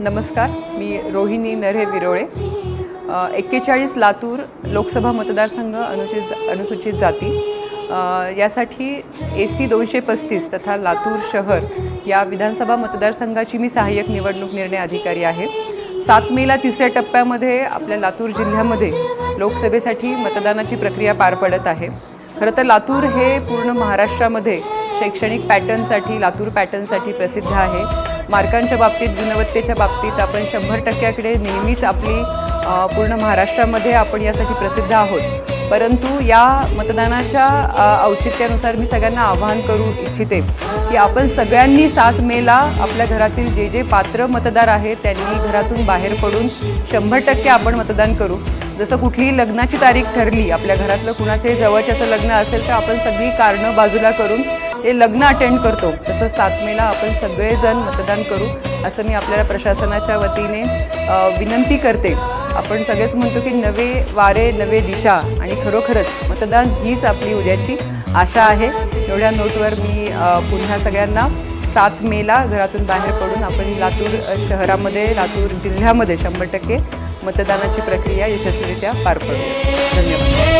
नमस्कार मी रोहिणी नरे विरोळे. एक्केचाळीस लातूर लोकसभा मतदारसंघ अनुसूचित अनुसूचित जाती. यासाठी ए सी दोनशे पस्तीस तथा लातूर शहर या विधानसभा मतदारसंघाची मी सहाय्यक निवडणूक निर्णय अधिकारी आहे. सात मेला तिसऱ्या टप्प्यामध्ये आपल्या लातूर जिल्ह्यामध्ये लोकसभेसाठी मतदानाची प्रक्रिया पार पडत आहे. खरं तर लातूर हे पूर्ण महाराष्ट्रामध्ये शैक्षणिक पॅटर्नसाठी लातूर पॅटर्नसाठी प्रसिद्ध आहे. मार्कांच्या बाबतीत गुणवत्तेच्या बाबतीत आपण शंभर टक्क्याकडे नेहमीच आपली पूर्ण महाराष्ट्रामध्ये आपण यासाठी प्रसिद्ध आहोत. परंतु या मतदानाच्या औचित्यानुसार मी सगळ्यांना आवाहन करू इच्छिते की आपण सगळ्यांनी सात मेला आपल्या घरातील जे जे पात्र मतदार आहेत त्यांनी घरातून बाहेर पडून शंभर टक्के आपण मतदान करू. जसं कुठलीही लग्नाची तारीख ठरली आपल्या घरातलं कुणाच्याही जवळचे असं लग्न असेल तर आपण सगळी कारणं बाजूला करून ते लग्न अटेंड करतो. तसं सात मेला आपण सगळेजण मतदान करू असं मी आपल्याला प्रशासनाच्या वतीने विनंती करते. आपण सगळेच म्हणतो की नवे वारे नवे दिशा आणि खरोखरच मतदान हीच आपली उद्याची आशा आहे. एवढ्या नोटवर मी पुन्हा सगळ्यांना सात मेला घरातून बाहेर पडून आपण लातूर शहरामध्ये लातूर जिल्ह्यामध्ये शंभर टक्के मतदानाची प्रक्रिया यशस्वीरित्या पार पडू. धन्यवाद.